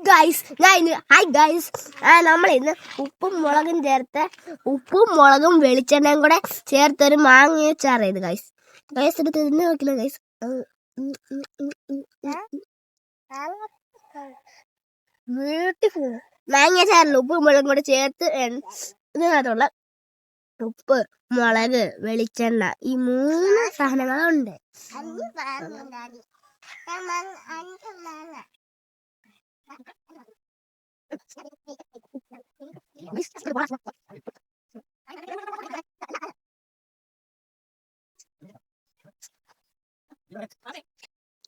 Guys ഞാൻ ഇന്ന് hi guys നമ്മൾ ഇന്ന് ഉപ്പും മുളകും ചേർത്ത് ഉപ്പും മുളകും വെളിച്ചെണ്ണയും കൂടെ ചേർത്തൊരു മാങ്ങ ചാറായത് ഗൈസ് ഗൈസ് എടുത്ത് തിന്ന് നോക്കില്ല ഗൈസ് ബ്യൂട്ടിഫുൾ മാങ്ങ ചാറിൽ ഉപ്പും മുളകും കൂടെ ചേർത്ത് ഇതിനകത്തുള്ള ഉപ്പ് മുളക് വെളിച്ചെണ്ണ ഈ മൂന്ന് സാധനങ്ങളുണ്ട്.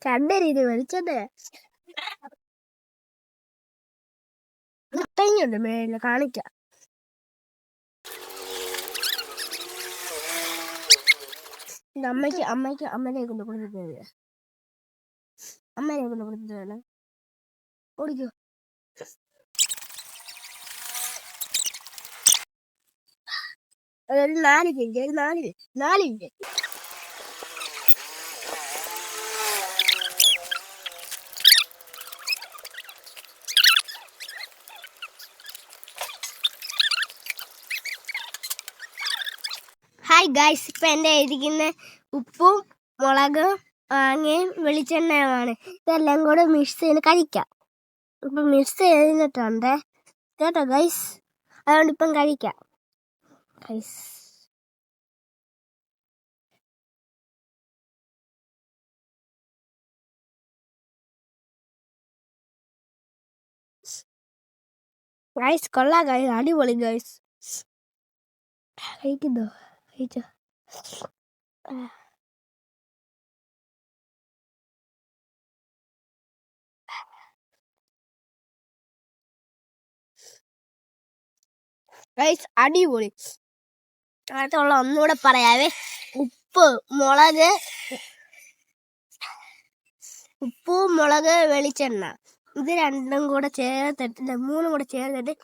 രണ്ട് രീതി വെളിച്ചെണ്ണ മുട്ടയുണ്ട് ഇത് അമ്മയ്ക്ക് അമ്മയ്ക്ക് അമ്മനെ കൊണ്ട് കൊടുത്തിട്ട് അമ്മനെ കൊണ്ട് കൊടുത്തിട്ടാണ് ഓടിക്കോ. ഒരു നാല് ഹായ് ഗായ്സ് ഇപ്പം എന്റെ ഇരിക്കുന്ന ഉപ്പും മുളകും മാങ്ങയും വെളിച്ചെണ്ണയുമാണ്. ഇതെല്ലാം കൂടെ മിക്സ് ചെയ്ത് കഴിക്കാം. ഇപ്പം മിക്സ് ചെയ്തിട്ടുണ്ട്. കേട്ടോ ഗൈസ് അതുകൊണ്ട് ഇപ്പം കഴിക്കാം. ഗൈസ് ഗൈസ് കൊള്ളാം ഗൈസ് അടിപൊളി ഗൈസ് കഴിക്കുന്നോ? കഴിച്ചോ? ഗൈസ് അടിപൊളി. അടുത്തുള്ള ഒന്നുകൂടെ പറയാവേ. ഉപ്പ് മുളക് ഉപ്പ് മുളക് വെളിച്ചെണ്ണ. ഇത് രണ്ടും കൂടെ ചേർത്തിട്ട് മൂന്നും കൂടെ ചേർത്തിട്ട്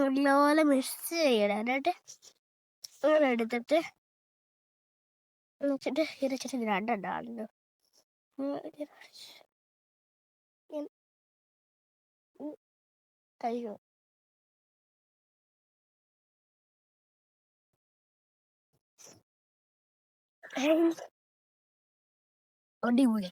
നല്ലപോലെ മിക്സ് ചെയ്യണം. എന്നിട്ട് അങ്ങനെ എടുത്തിട്ട് വെച്ചിട്ട് ഇരച്ചിട്ട് രണ്ടുണ്ടാണല്ലോ കഴിയോ അടിപൊളി